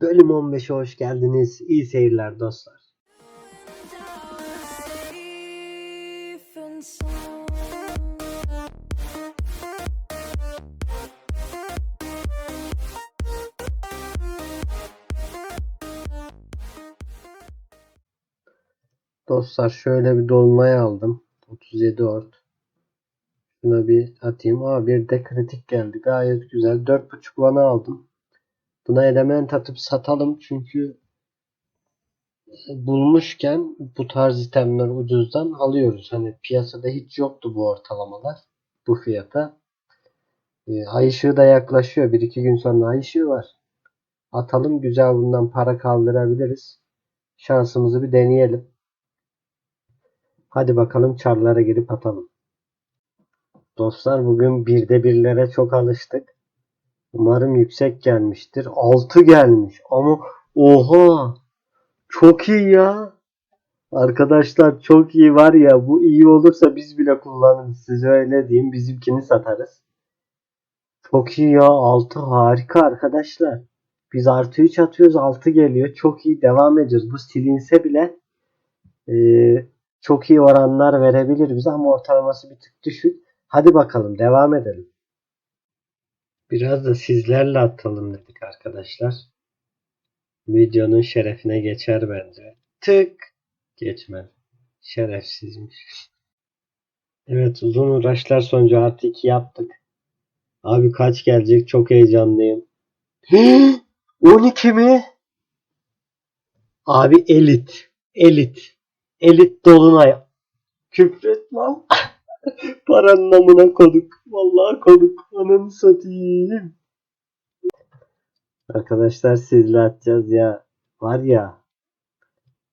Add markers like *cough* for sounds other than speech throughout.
Bölüm 15'e hoş geldiniz. İyi seyirler dostlar. Dostlar şöyle bir dolmayı aldım. 37 ort. Şuna bir atayım. Aa bir de kritik geldi. Gayet güzel. 4.5 vana aldım. Buna element atıp satalım çünkü bulmuşken bu tarz itemler ucuzdan alıyoruz. Hani piyasada hiç yoktu bu ortalamalar bu fiyata. E, ay ışığı da yaklaşıyor. Bir iki gün sonra ay ışığı var. Atalım güzel bundan para kaldırabiliriz. Şansımızı bir deneyelim. Hadi bakalım çarlara girip atalım. Dostlar bugün birde birlere çok alıştık. Umarım yüksek gelmiştir. 6 gelmiş ama oha çok iyi ya. Arkadaşlar çok iyi var ya bu iyi olursa biz bile kullanırız. Size öyle diyeyim bizimkini satarız. Çok iyi ya 6 harika arkadaşlar. Biz artı 3 atıyoruz 6 geliyor. Çok iyi devam ediyoruz. Bu silinse bile eee, çok iyi oranlar verebilir bize ama ortalaması bir tık düşük. Hadi bakalım devam edelim. Biraz da sizlerle atalım dedik arkadaşlar. Videonun şerefine geçer bence. Tık. Geçmez. Şerefsizmiş. Evet uzun uğraşlar sonucu artı 2 yaptık. Abi kaç gelecek çok heyecanlıyım. *gasps* 12 mi? Abi elit. Elit. Elit dolunay. Küfret lan. *laughs* Paranın amına koduk. Vallahi koduk. Ananı satayım. Arkadaşlar sizle atacağız ya. Var ya.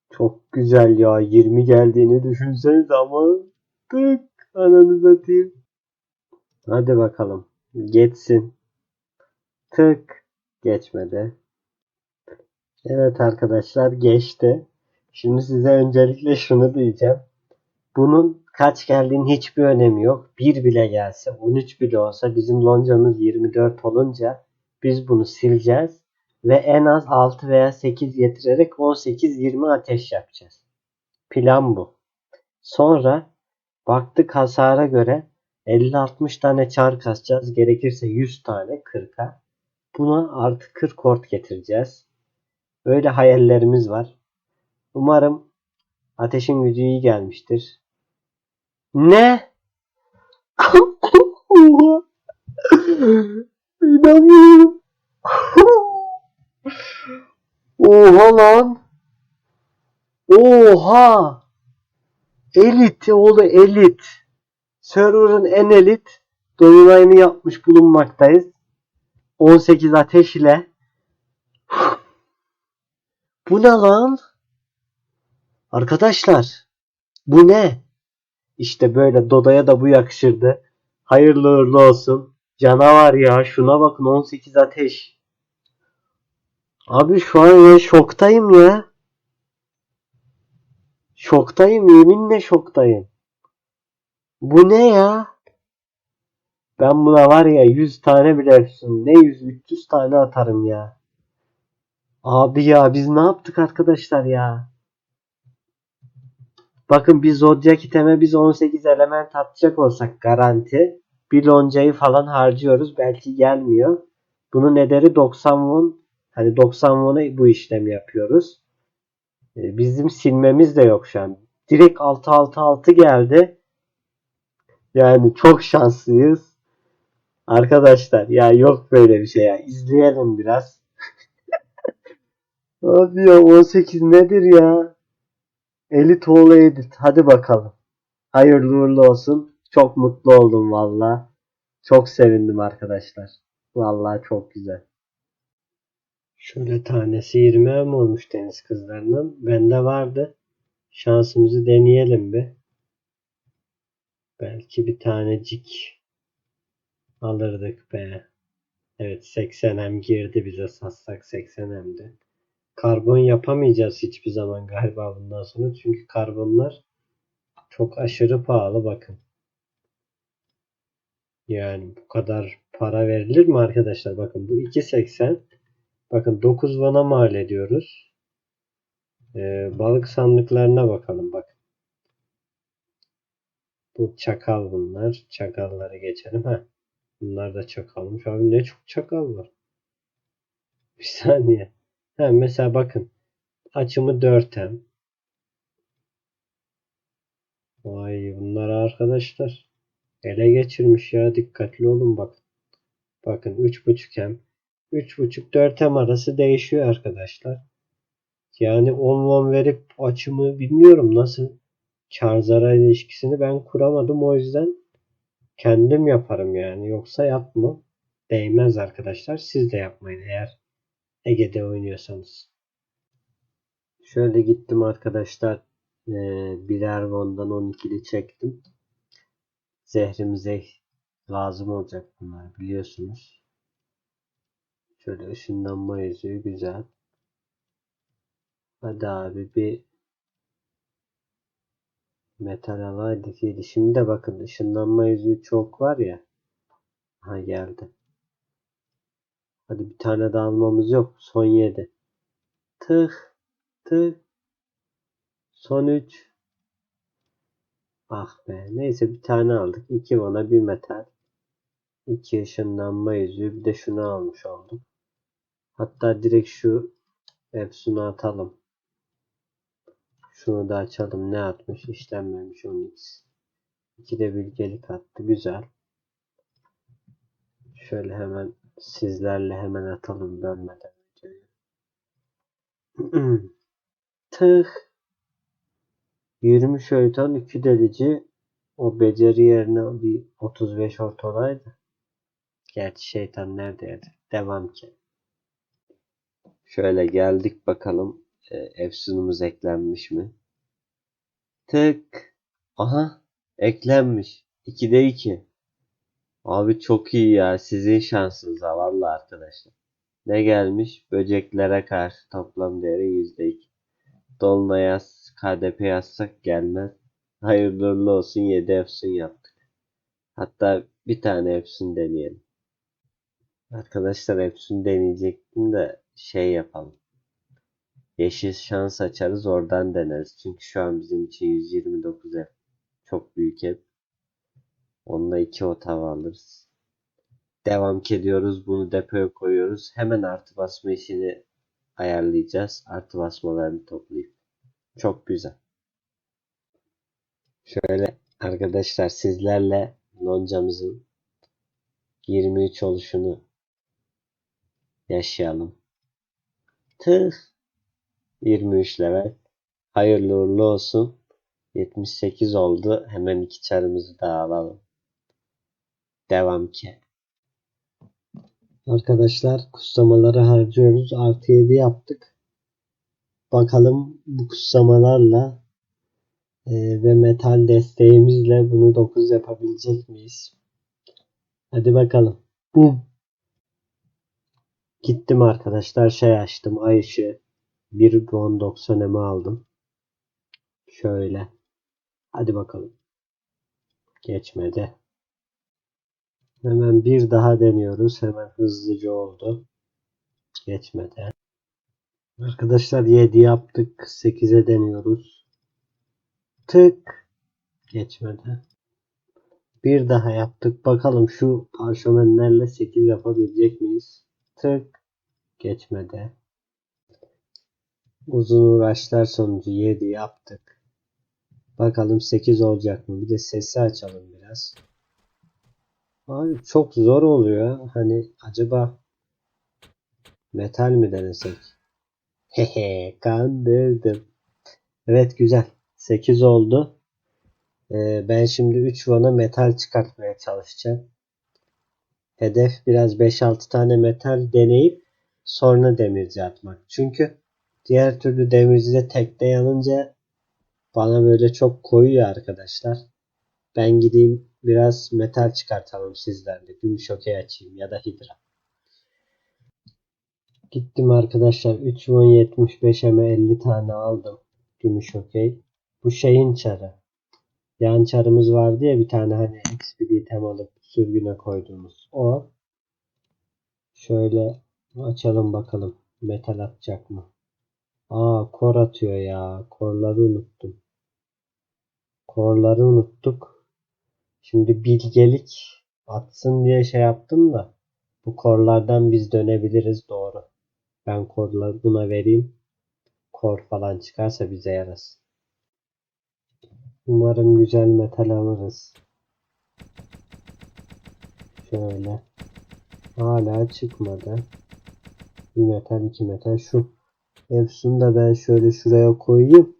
Çok güzel ya. 20 geldiğini düşünseniz ama tık ananı satayım. Hadi bakalım. Geçsin. Tık. Geçmedi. Evet arkadaşlar geçti. Şimdi size öncelikle şunu diyeceğim. Bunun kaç geldiğinin hiçbir önemi yok. 1 bile gelse, 13 bile olsa bizim loncamız 24 olunca biz bunu sileceğiz ve en az 6 veya 8 getirerek 18-20 ateş yapacağız. Plan bu. Sonra baktık hasara göre 50-60 tane çar kasacağız. Gerekirse 100 tane 40'a. Buna artı 40 kort getireceğiz. Böyle hayallerimiz var. Umarım ateşin gücü iyi gelmiştir. Ne? Oha. İnanmıyorum. Oha lan. Oha. Elit oğlu elit. Server'ın en elit dolunayını yapmış bulunmaktayız. 18 ateş ile. Bu ne lan? Arkadaşlar bu ne? İşte böyle Doda'ya da bu yakışırdı. Hayırlı uğurlu olsun. Canavar ya şuna bakın 18 ateş. Abi şu an ya şoktayım ya. Şoktayım yeminle şoktayım. Bu ne ya? Ben buna var ya 100 tane bile efsun. Ne 100 300 tane atarım ya. Abi ya biz ne yaptık arkadaşlar ya? Bakın bir zodyak iteme biz 18 element atacak olsak garanti. Bir loncayı falan harcıyoruz. Belki gelmiyor. Bunun ederi 90 won. Hani 90 won'a bu işlemi yapıyoruz. Ee, Bizim silmemiz de yok şu an. Direkt 6-6-6 geldi. Yani çok şanslıyız. Arkadaşlar ya yok böyle bir şey ya. İzleyelim biraz. *laughs* Abi ya 18 nedir ya? Elit oğlu Edit. Hadi bakalım. Hayırlı uğurlu olsun. Çok mutlu oldum valla. Çok sevindim arkadaşlar. Valla çok güzel. Şöyle tanesi 20 mi olmuş deniz kızlarının? Bende vardı. Şansımızı deneyelim bir. Belki bir tanecik alırdık be. Evet 80M girdi bize satsak 80M'di. Karbon yapamayacağız hiçbir zaman galiba bundan sonra. Çünkü karbonlar çok aşırı pahalı bakın. Yani bu kadar para verilir mi arkadaşlar? Bakın bu 2.80 Bakın 9 vana mal ediyoruz. Ee, balık sandıklarına bakalım bak. Bu çakal bunlar. Çakalları geçelim. Heh. Bunlar da çakalmış. Abi ne çok çakal var. Bir saniye. Ha, mesela bakın. Açımı 4M. Vay bunlar arkadaşlar. Ele geçirmiş ya. Dikkatli olun bak. Bakın 3.5M. 3.5 4M arası değişiyor arkadaşlar. Yani 10 won verip açımı bilmiyorum nasıl kar zarar ilişkisini ben kuramadım. O yüzden kendim yaparım yani. Yoksa yapma. Değmez arkadaşlar. Siz de yapmayın eğer Ege'de oynuyorsanız. Şöyle gittim arkadaşlar. Ee, birer won'dan 12'li çektim. Zehrimize lazım olacak bunlar biliyorsunuz. Şöyle ışınlanma yüzüğü güzel. Hadi abi bir metal alaydık iyiydi. Şimdi de bakın ışınlanma yüzüğü çok var ya. Ha geldi. Hadi bir tane daha almamız yok. Son 7. Tık tık. Son 3. Ah be. Neyse bir tane aldık. 2 vana bir metal. 2 ışınlanma yüzüğü. Bir de şunu almış olduk. Hatta direkt şu Epson'u atalım. Şunu da açalım. Ne atmış? İşlenmemiş 10x. 2 de bilgelik attı. Güzel. Şöyle hemen sizlerle hemen atalım bölmeden videoyu. Tık. 20 şeytan 2 delici. O beceri yerine bir 35 ortalaydı. Gerçi şeytan neredeydi? Devam ki. Şöyle geldik bakalım. E, Efsunumuz eklenmiş mi? Tık. Aha. Eklenmiş. 2'de 2. Abi çok iyi ya. Sizin şansınıza valla arkadaşlar. Ne gelmiş? Böceklere karşı toplam değeri %2. Dolunay KDP yazsak gelmez. Hayırlı olsun 7 Efsun yaptık. Hatta bir tane Efsun deneyelim. Arkadaşlar Efsun deneyecektim de şey yapalım. Yeşil şans açarız oradan deneriz. Çünkü şu an bizim için 129 ev. Çok büyük ev. Onunla iki otava alırız. Devam ediyoruz. Bunu depoya koyuyoruz. Hemen artı basma işini ayarlayacağız. Artı basmalarını toplayıp. Çok güzel. Şöyle arkadaşlar sizlerle loncamızın 23 oluşunu yaşayalım. Tıh. 23 level. Hayırlı uğurlu olsun. 78 oldu. Hemen iki çarımızı daha alalım. Devam ki. Arkadaşlar kutsamaları harcıyoruz. Artı 7 yaptık. Bakalım bu kutsamalarla e, ve metal desteğimizle bunu 9 yapabilecek miyiz? Hadi bakalım. Bum. Gittim arkadaşlar şey açtım. Ay ışığı. 1.90 emi aldım. Şöyle. Hadi bakalım. Geçmedi. Hemen bir daha deniyoruz. Hemen hızlıca oldu. Geçmedi. Arkadaşlar 7 yaptık. 8'e deniyoruz. Tık. Geçmedi. Bir daha yaptık. Bakalım şu parşömenlerle 8 yapabilecek miyiz? Tık. Geçmedi. Uzun uğraşlar sonucu 7 yaptık. Bakalım 8 olacak mı? Bir de sesi açalım biraz. Abi çok zor oluyor. Hani acaba metal mi denesek? Hehe kandırdım. Evet güzel. 8 oldu. Ee, ben şimdi 3 vana metal çıkartmaya çalışacağım. Hedef biraz 5-6 tane metal deneyip sonra demirci atmak. Çünkü diğer türlü demircide tekte yanınca bana böyle çok koyuyor arkadaşlar. Ben gideyim biraz metal çıkartalım sizlerle. Gümüş okey açayım ya da hidra. Gittim arkadaşlar 3 won 75 eme 50 tane aldım. Gümüş okey. Bu şeyin çarı. Yan çarımız vardı ya bir tane hani XP item alıp sürgüne koyduğumuz. O. Şöyle Açalım bakalım. Metal atacak mı? Aa kor atıyor ya. Korları unuttum. Korları unuttuk. Şimdi bilgelik atsın diye şey yaptım da bu korlardan biz dönebiliriz doğru. Ben korları buna vereyim. Kor falan çıkarsa bize yarasın. Umarım güzel metal alırız. Şöyle. Hala çıkmadı. Bir metal iki metal. Şu Efsun'u da ben şöyle şuraya koyayım.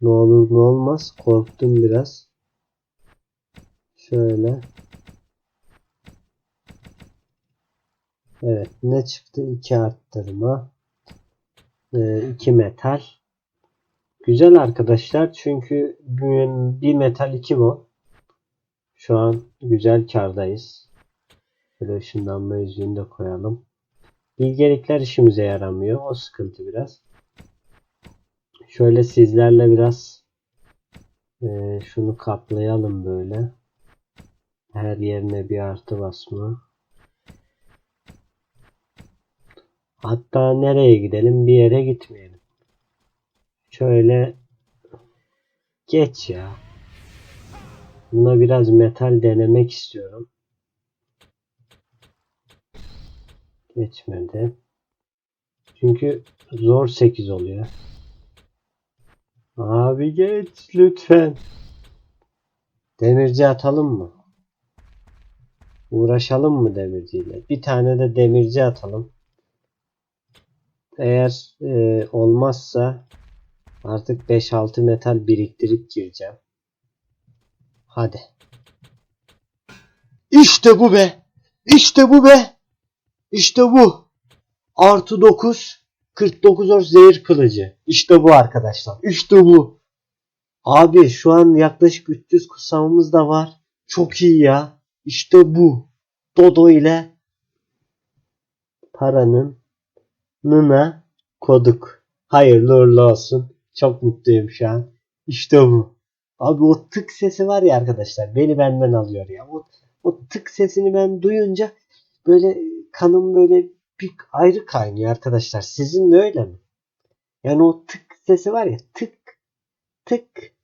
Ne olur ne olmaz. Korktum biraz. Şöyle. Evet. Ne çıktı? 2 arttırma. 2 metal. Güzel arkadaşlar. Çünkü bir metal 2 bu. Şu an güzel kardayız. Şöyle ışınlanma yüzüğünü de koyalım. Bilgelikler işimize yaramıyor. O sıkıntı biraz. Şöyle sizlerle biraz e, şunu kaplayalım böyle. Her yerine bir artı basma. Hatta nereye gidelim? Bir yere gitmeyelim. Şöyle geç ya. Buna biraz metal denemek istiyorum. Geçmedi. Çünkü zor 8 oluyor. Abi geç lütfen. Demirci atalım mı? Uğraşalım mı demirciyle? Bir tane de demirci atalım. Eğer e, olmazsa artık 5-6 metal biriktirip gireceğim. Hadi. İşte bu be. İşte bu be. İşte bu. Artı 9. 49 or zehir kılıcı. İşte bu arkadaşlar. İşte bu. Abi şu an yaklaşık 300 kutsamamız da var. Çok iyi ya. İşte bu. Dodo ile paranın nına koduk. Hayırlı uğurlu olsun. Çok mutluyum şu an. İşte bu. Abi o tık sesi var ya arkadaşlar. Beni benden alıyor ya. O, o tık sesini ben duyunca böyle kanım böyle bir ayrı kaynıyor arkadaşlar. Sizin de öyle mi? Yani o tık sesi var ya tık tık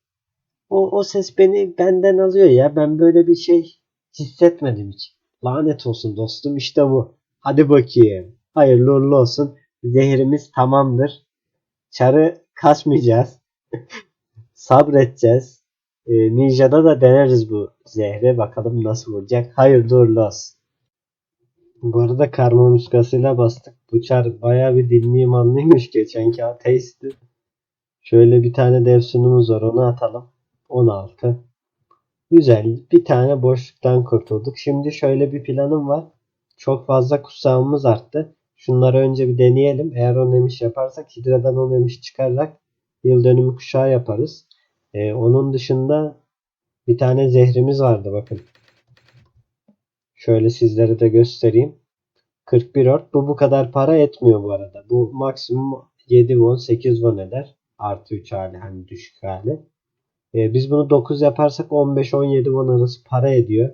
o, o ses beni benden alıyor ya. Ben böyle bir şey hissetmedim hiç. Lanet olsun dostum işte bu. Hadi bakayım. Hayırlı uğurlu olsun. Zehrimiz tamamdır. Çarı kasmayacağız. *laughs* Sabredeceğiz. Ee, Ninja'da da deneriz bu zehri. Bakalım nasıl vuracak. Hayırlı uğurlu olsun. Bu arada karma muskasıyla bastık. Bu çar baya bir dinli imanlıymış geçenki ateisti. Şöyle bir tane dev sunumuz var onu atalım. 16. Güzel. Bir tane boşluktan kurtulduk. Şimdi şöyle bir planım var. Çok fazla kutsağımız arttı. Şunları önce bir deneyelim. Eğer 10 emiş yaparsak Hidra'dan 10 emiş çıkararak yıl dönümü kuşağı yaparız. Ee, onun dışında bir tane zehrimiz vardı bakın. Şöyle sizlere de göstereyim. 41 ort. Bu bu kadar para etmiyor bu arada. Bu maksimum 7 won 8 won eder. Artı 3 hali hani düşük hali. Ee, biz bunu 9 yaparsak 15-17 won arası para ediyor.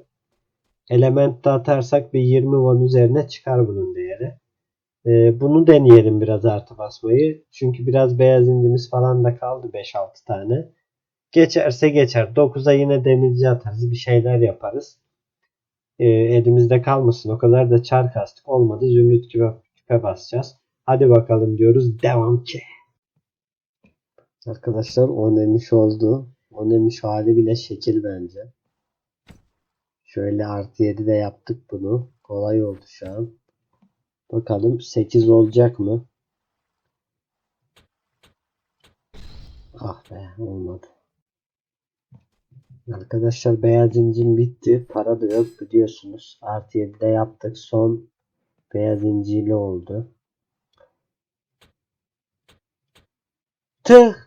Element de atarsak bir 20 won üzerine çıkar bunun değeri. Ee, bunu deneyelim biraz artı basmayı. Çünkü biraz beyaz incimiz falan da kaldı 5-6 tane. Geçerse geçer. 9'a yine demirci atarız. Bir şeyler yaparız. Ee, elimizde kalmasın. O kadar da çar kastık. Olmadı. Zümrüt küpe, küpe basacağız. Hadi bakalım diyoruz. Devam ki. Arkadaşlar 10 emiş oldu. 10 emiş hali bile şekil bence. Şöyle artı 7 de yaptık bunu. Kolay oldu şu an. Bakalım 8 olacak mı? Ah be olmadı. Arkadaşlar beyaz incim bitti. Para da yok biliyorsunuz. Artı 7 de yaptık. Son beyaz inciyle oldu. Tüh!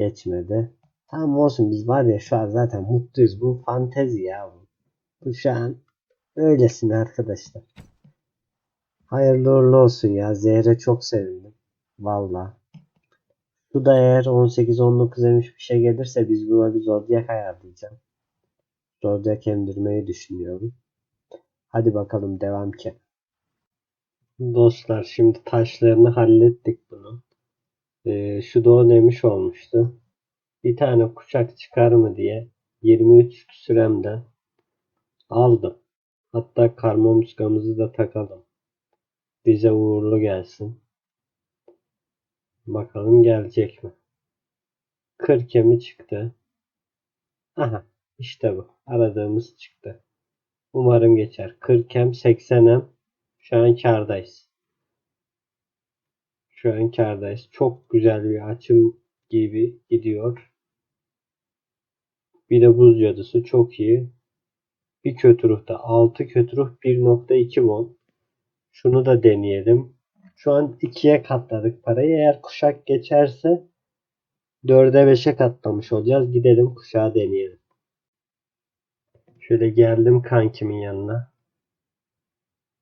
Geçmedi. Tamam olsun biz var ya şu an zaten mutluyuz. Bu fantezi ya. Bu, bu şu an öylesine arkadaşlar. Hayırlı uğurlu olsun ya. Zehre çok sevindim. Valla. Bu da eğer 18-19 demiş bir şey gelirse biz buna bir zodyak ayarlayacağım. Zodyak emdirmeyi düşünüyorum. Hadi bakalım devam ki. Dostlar şimdi taşlarını hallettik bunu. Ee, şu da o demiş olmuştu. Bir tane kuşak çıkar mı diye 23 süremde aldım. Hatta karma muskamızı da takalım. Bize uğurlu gelsin. Bakalım gelecek mi? 40 mi çıktı? Aha işte bu. Aradığımız çıktı. Umarım geçer. 40 hem 80 hem şu an kardayız. Şu an kardayız. Çok güzel bir açım gibi gidiyor. Bir de buz cadısı çok iyi. Bir kötü ruhta 6 kötü ruh 1.2 won. Şunu da deneyelim. Şu an 2'ye katladık parayı. Eğer kuşak geçerse 4'e 5'e katlamış olacağız. Gidelim kuşağı deneyelim. Şöyle geldim kankimin yanına.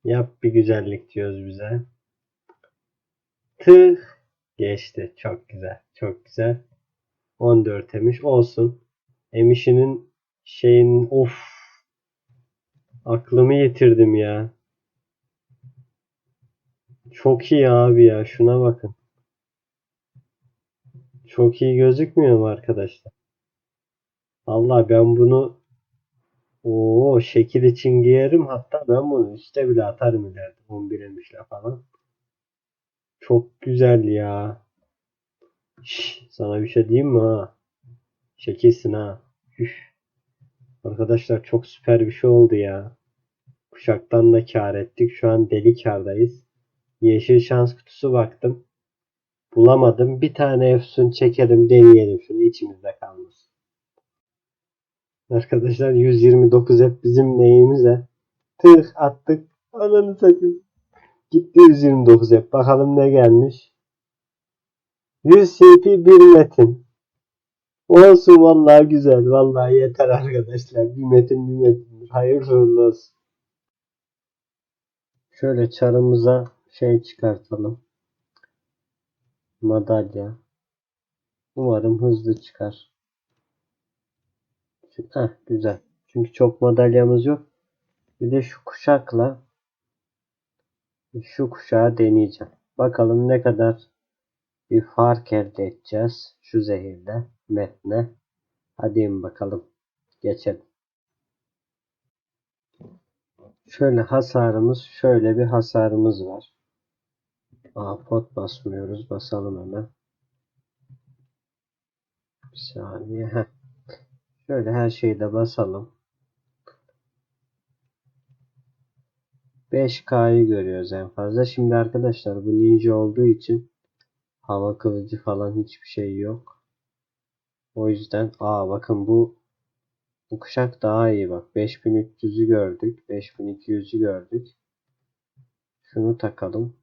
Yap bir güzellik diyoruz bize. Tüh. Geçti. Çok güzel. Çok güzel. 14 emiş. Olsun. Emişinin şeyin of. Aklımı yitirdim ya. Çok iyi abi ya. Şuna bakın. Çok iyi gözükmüyor mu arkadaşlar? Allah ben bunu o şekil için giyerim. Hatta ben bunu üste bile atarım ileride. 11 emişle falan. Çok güzel ya. Şş, sana bir şey diyeyim mi ha? Şekilsin ha. Üf. Arkadaşlar çok süper bir şey oldu ya. Kuşaktan da kar ettik. Şu an deli kardayız. Yeşil şans kutusu baktım. Bulamadım. Bir tane efsun çekelim deneyelim şunu içimizde kalmasın. Arkadaşlar 129 hep bizim neyimize. Tıh attık. Ananı satayım. Gitti 129 hep. Bakalım ne gelmiş. 100 CP bir metin. Olsun vallahi güzel. Vallahi yeter arkadaşlar. Bir metin bir metin. Hayırlı uğurlu olsun. Şöyle çarımıza şey çıkartalım. Madalya. Umarım hızlı çıkar. Heh, güzel. Çünkü çok madalyamız yok. Bir de şu kuşakla şu kuşağı deneyeceğim. Bakalım ne kadar bir fark elde edeceğiz şu zehirle metne. Hadi bakalım. Geçelim. Şöyle hasarımız şöyle bir hasarımız var. Aa, pot basmıyoruz. Basalım hemen. Bir saniye. Heh. Şöyle her şeyi de basalım. 5K'yı görüyoruz en fazla. Şimdi arkadaşlar bu ninja olduğu için hava kılıcı falan hiçbir şey yok. O yüzden aa bakın bu bu kuşak daha iyi bak. 5300'ü gördük. 5200'ü gördük. Şunu takalım.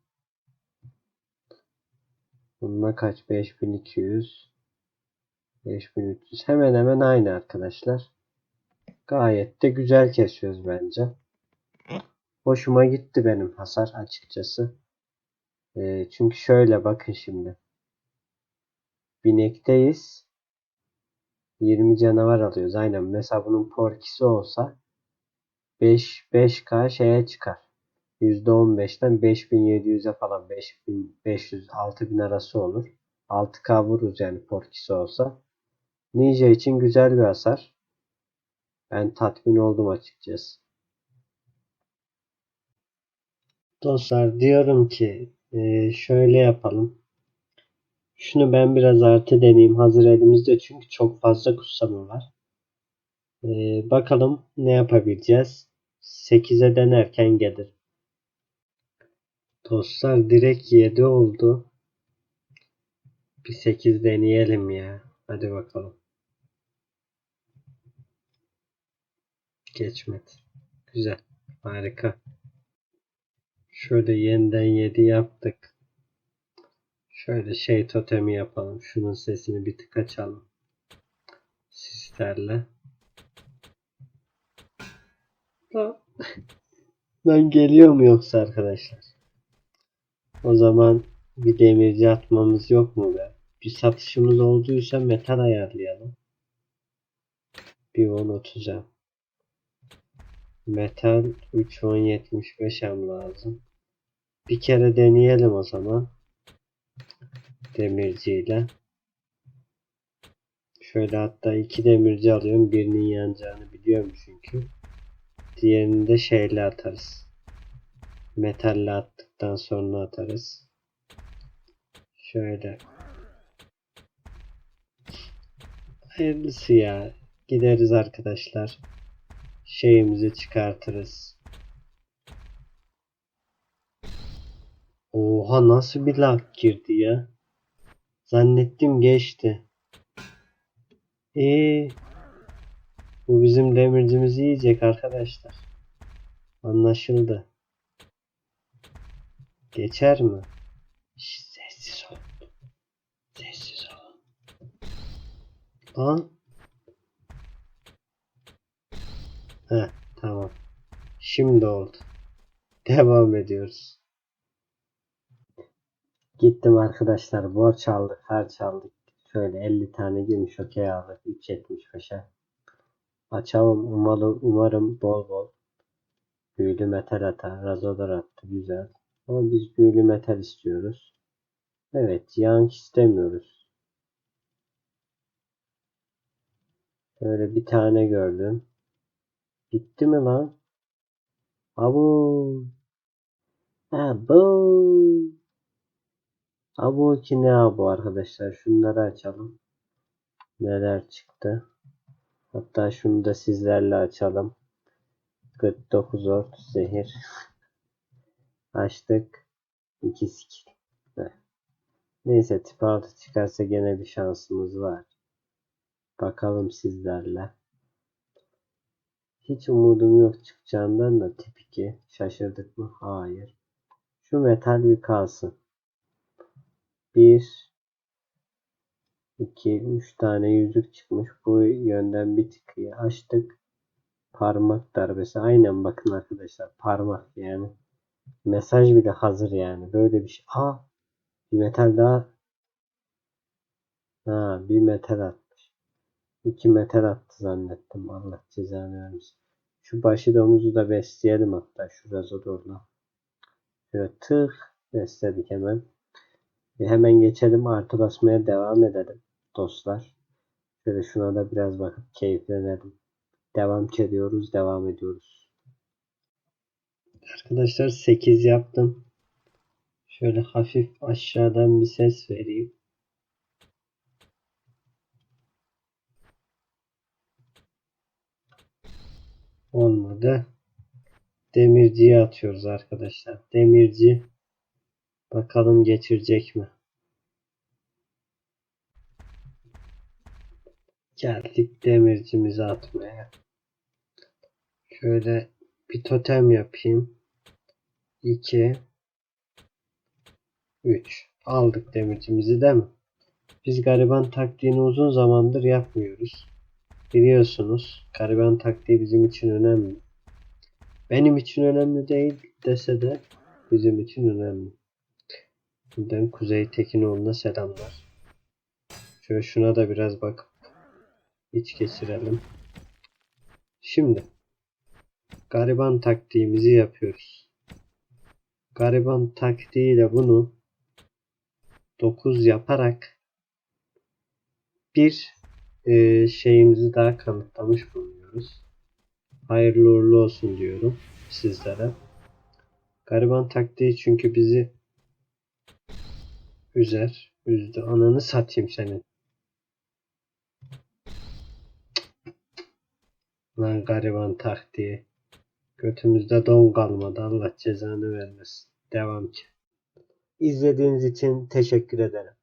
Bununla kaç? 5200 5300 hemen hemen aynı arkadaşlar. Gayet de güzel kesiyoruz bence. Hoşuma gitti benim hasar açıkçası. Ee, çünkü şöyle bakın şimdi. Binekteyiz. 20 canavar alıyoruz. Aynen. Mesela bunun porkisi olsa 5 5K şeye çıkar. %15'ten 5700'e falan 5500 6000 arası olur. 6K vururuz yani porkisi olsa. Ninja için güzel bir hasar. Ben tatmin oldum açıkçası. Dostlar diyorum ki e, şöyle yapalım. Şunu ben biraz artı deneyeyim hazır elimizde çünkü çok fazla kutsamı var. E, bakalım ne yapabileceğiz. 8'e denerken gelir. Dostlar direkt 7 oldu. Bir 8 deneyelim ya. Hadi bakalım. Geçmedi. Güzel. Harika. Şöyle yeniden 7 yaptık. Şöyle şey totemi yapalım. Şunun sesini bir tık açalım. Sislerle. Ben *laughs* geliyor mu yoksa arkadaşlar? O zaman bir demirci atmamız yok mu be? Bir satışımız olduysa metal ayarlayalım. Bir 10 30'a. Metal 3 10 75 hem lazım. Bir kere deneyelim o zaman. Demirciyle. Şöyle hatta iki demirci alıyorum. Birinin yanacağını biliyorum çünkü. Diğerini de şeyle atarız. Metalle attıktan sonra atarız. Şöyle. Hayırlısı ya. Gideriz arkadaşlar. Şeyimizi çıkartırız. Oha nasıl bir lag girdi ya. Zannettim geçti. Ee, bu bizim demircimizi yiyecek arkadaşlar. Anlaşıldı. Geçer mi? Şş, sessiz ol. Sessiz ol. Lan. Heh, tamam. Şimdi oldu. *laughs* Devam ediyoruz. Gittim arkadaşlar borç aldık, harç aldık. Şöyle 50 tane gümüş okey aldık 3.75'e. Açalım umarım, umarım bol bol büyülü metal atar. Razodar attı güzel. Ama biz büyülü metal istiyoruz. Evet yank istemiyoruz. Böyle bir tane gördüm. Bitti mi lan? Abu. Abu. Abu ki ne abu arkadaşlar. Şunları açalım. Neler çıktı. Hatta şunu da sizlerle açalım. 49 ort zehir. *laughs* Açtık. 2 skill. Neyse tip 6 çıkarsa gene bir şansımız var. Bakalım sizlerle. Hiç umudum yok çıkacağından da tip 2. Şaşırdık mı? Hayır. Şu metal bir kalsın. 1 2 3 tane yüzük çıkmış. Bu yönden bir tık iyi. açtık. Parmak darbesi. Aynen bakın arkadaşlar. Parmak yani. Mesaj bile hazır yani. Böyle bir şey. Aa! Bir metal daha. Ha, bir metal atmış. İki metal attı zannettim. Allah cezanı vermesin. Şu başı domuzu da besleyelim hatta. Şu razodorla. Şöyle tık besledik hemen. Ve hemen geçelim artı basmaya devam edelim dostlar. Şöyle şuna da biraz bakıp keyiflenelim. Devam ediyoruz, devam ediyoruz. Arkadaşlar 8 yaptım. Şöyle hafif aşağıdan bir ses vereyim. Olmadı. Demirciye atıyoruz arkadaşlar. Demirci bakalım geçirecek mi? Geldik demircimizi atmaya. Şöyle bir totem yapayım. 2 3 Aldık demircimizi değil mi? Biz gariban taktiğini uzun zamandır yapmıyoruz. Biliyorsunuz gariban taktiği bizim için önemli. Benim için önemli değil dese de bizim için önemli. Buradan Kuzey Tekinoğlu'na selamlar. Şöyle şuna da biraz bakıp iç geçirelim. Şimdi gariban taktiğimizi yapıyoruz. Gariban taktiğiyle bunu 9 yaparak bir e, şeyimizi daha kanıtlamış bulunuyoruz. Hayırlı uğurlu olsun diyorum sizlere. Gariban taktiği çünkü bizi üzer. Üzdü. Ananı satayım senin. Lan gariban taktiği. Götümüzde don kalmadı. Allah cezanı vermesin. Devam ki. İzlediğiniz için teşekkür ederim.